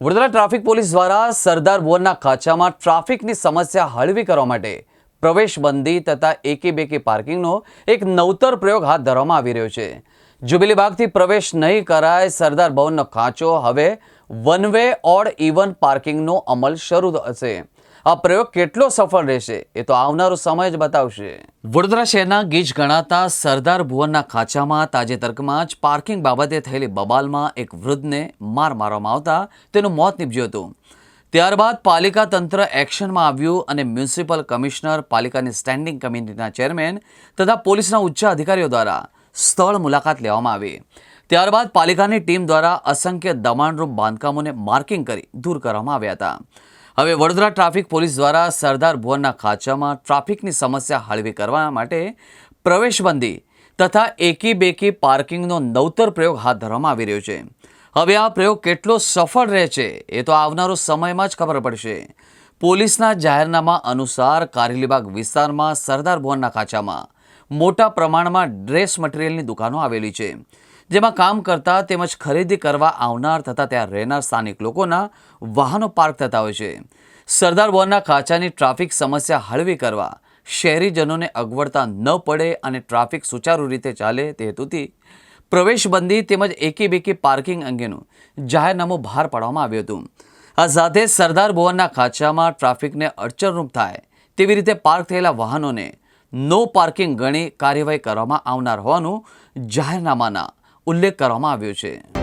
Vadodara traffic police દ્વારા સરદાર ભુવનના ખાંચામાં ટ્રાફિકની સમસ્યા હળવી કરવા માટે પ્રવેશબંધી તથા એકી બેકી પાર્કિંગનો એક નવતર પ્રયોગ હાથ ધરવામાં આવી રહ્યો છે. જુબિલી બાગથી પ્રવેશ નહીં કરાય, સરદાર ભવનનો ખાંચો હવે વન વે ઓડ ઇવન પાર્કિંગનો અમલ શરૂ થશે. આ પ્રયોગ કેટલો સફળ રહેશે એ તો આવનારો સમય જ બતાવશે. વડોદરા શહેરના ગીચ ગણાતા સરદાર ભુવનના ખાંચામાં તાજેતરમાં જ પાર્કિંગ બાબતે થયેલી બબાલમાં એક વૃદ્ધને માર મારવામાં આવતા તેનું મોત નીપજ્યું હતું. ત્યારબાદ પાલિકા તંત્ર એક્શનમાં આવ્યું અને મ્યુનિસિપલ કમિશનર, પાલિકાની સ્ટેન્ડિંગ કમિટીના ચેરમેન તથા પોલીસના ઉચ્ચ અધિકારીઓ દ્વારા સ્થળ મુલાકાત લેવામાં આવી. ત્યારબાદ પાલિકાની ટીમ દ્વારા અસંખ્ય દબાણરૂપ બાંધકામોને માર્કિંગ કરી દૂર કરવામાં આવ્યા હતા. હવે વડોદરા ટ્રાફિક પોલીસ દ્વારા સરદાર ભુવનના ખાંચામાં ટ્રાફિકની સમસ્યા હળવી કરવા માટે પ્રવેશબંધી તથા એકી બેકી પાર્કિંગનો નવતર પ્રયોગ હાથ ધરવામાં આવી રહ્યો છે. હવે આ પ્રયોગ કેટલો સફળ રહે છે એ તો આવનારો સમયમાં જ ખબર પડશે. પોલીસના જાહેરનામા અનુસાર કારેલીબાગ વિસ્તારમાં સરદાર ભુવનના ખાંચામાં મોટા પ્રમાણમાં ડ્રેસ મટીરિયલની દુકાનો આવેલી છે. જેમાં કામ કરતા તેમજ ખરીદી કરવા આવનાર તથા ત્યાં રહેનાર સ્થાનિક લોકોના વાહનો પાર્ક થતા હોય છે. સરદાર ભવનના ખાંચાની ટ્રાફિક સમસ્યા હળવી કરવા શહેરીજનોને અગવડતા ન પડે અને ટ્રાફિક સુચારુ રીતે ચાલે તે હેતુથી પ્રવેશબંધી તેમજ એકી પાર્કિંગ અંગેનું જાહેરનામું બહાર પાડવામાં આવ્યું હતું. આ સાથે સરદાર ભવનના ખાંચામાં ટ્રાફિકને અડચણરૂપ થાય તેવી રીતે પાર્ક થયેલા વાહનોને નો પાર્કિંગ ગણી કાર્યવાહી કરવામાં આવનાર હોવાનું જાહેરનામાના ઉલ્લેખ કરવામાં આવ્યો છે.